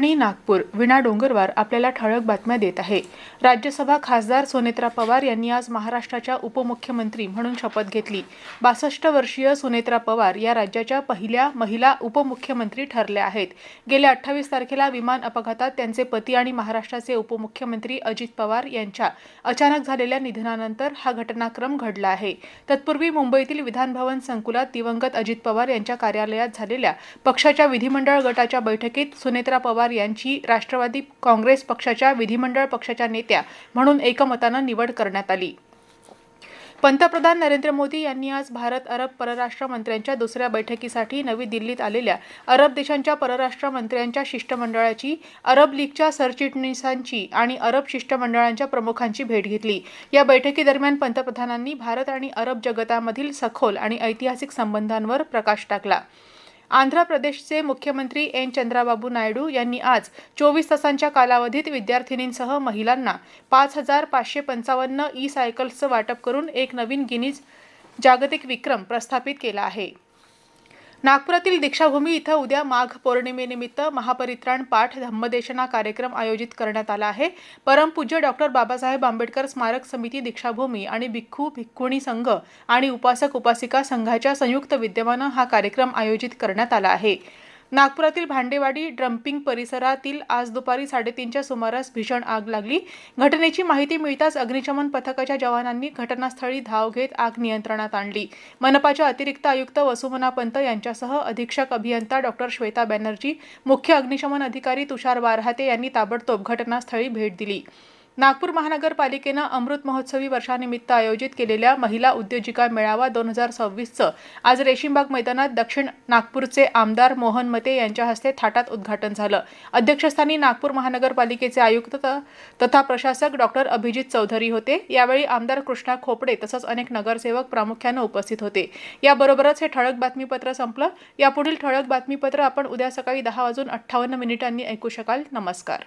आकाशवाणी नागपूर विणा डोंगरवार आपल्याला ठळक बातम्या देत आहे. राज्यसभा खासदार सुनेत्रा पवार यांनी आज महाराष्ट्राच्या उपमुख्यमंत्री म्हणून शपथ घेतली. बासष्ट वर्षीय सुनेत्रा पवार या राज्याच्या पहिल्या महिला उपमुख्यमंत्री ठरल्या आहेत. गेल्या अठ्ठावीस तारखेला विमान अपघातात त्यांचे पती आणि महाराष्ट्राचे उपमुख्यमंत्री अजित पवार यांच्या अचानक झालेल्या निधनानंतर हा घटनाक्रम घडला आहे. तत्पूर्वी मुंबईतील विधानभवन संकुलात दिवंगत अजित पवार यांच्या कार्यालयात झालेल्या पक्षाच्या विधिमंडळ गटाच्या बैठकीत सुनेत्रा पवार यांची राष्ट्रवादी काँग्रेस पक्षाच्या विधिमंडळ पक्षाच्या नेत्या म्हणून एकमतानं निवड करण्यात आली. पंतप्रधान नरेंद्र मोदी यांनी आज भारत अरब परराष्ट्र मंत्र्यांच्या दुसऱ्या बैठकीसाठी नवी दिल्लीत आलेल्या अरब देशांच्या परराष्ट्र मंत्र्यांच्या शिष्टमंडळाची अरब लीगच्या सरचिटणीसांची आणि अरब शिष्टमंडळांच्या प्रमुखांची भेट घेतली. या बैठकीदरम्यान पंतप्रधानांनी भारत आणि अरब जगतामधील सखोल आणि ऐतिहासिक संबंधांवर प्रकाश टाकला. आंध्र प्रदेशचे मुख्यमंत्री एन चंद्राबाबू नायडू यांनी आज चोवीस तासांच्या कालावधीत विद्यार्थिनींसह महिलांना पाच हजार पाचशे पंचावन्न ई सायकल्सचं वाटप करून एक नवीन गिनीज जागतिक विक्रम प्रस्थापित केला आहे. नागपुरातील दीक्षाभूमी इथं उद्या माघ पौर्णिमेनिमित्त महापरित्राण पाठ धम्मदेशना कार्यक्रम आयोजित करण्यात आला आहे. परमपूज्य डॉक्टर बाबासाहेब आंबेडकर स्मारक समिती दीक्षाभूमी आणि भिक्खू भिक्खुणी संघ आणि उपासक उपासिका संघाच्या संयुक्त विद्यमानं हा कार्यक्रम आयोजित करण्यात आला आहे. नागपुरातील भांडेवाडी ड्रम्पिंग परिसरातील आज दुपारी साडेतीनच्या सुमारास भीषण आग लागली. घटनेची माहिती मिळताच अग्निशमन पथकाच्या जवानांनी घटनास्थळी धाव घेत आग नियंत्रणात आणली. मनपाच्या अतिरिक्त आयुक्त वसुमना पंत यांच्यासह अधीक्षक अभियंता डॉक्टर श्वेता बॅनर्जी मुख्य अग्निशमन अधिकारी तुषार वारहाते यांनी ताबडतोब घटनास्थळी भेट दिली. नागपूर महानगरपालिकेनं अमृत महोत्सवी वर्षानिमित्त आयोजित केलेल्या महिला उद्योजिका मेळावा दोन हजार सव्वीसचं आज रेशीमबाग मैदानात दक्षिण नागपूरचे आमदार मोहन मते यांच्या हस्ते थाटात उद्घाटन झालं. अध्यक्षस्थानी नागपूर महानगरपालिकेचे आयुक्त त- तथा प्रशासक डॉक्टर अभिजित चौधरी होते. यावेळी आमदार कृष्णा खोपडे तसंच अनेक नगरसेवक प्रामुख्यानं उपस्थित होते. याबरोबरच हे ठळक बातमीपत्र संपलं. यापुढील ठळक बातमीपत्र आपण उद्या सकाळी दहा वाजून अठ्ठावन्न मिनिटांनी ऐकू शकाल. नमस्कार.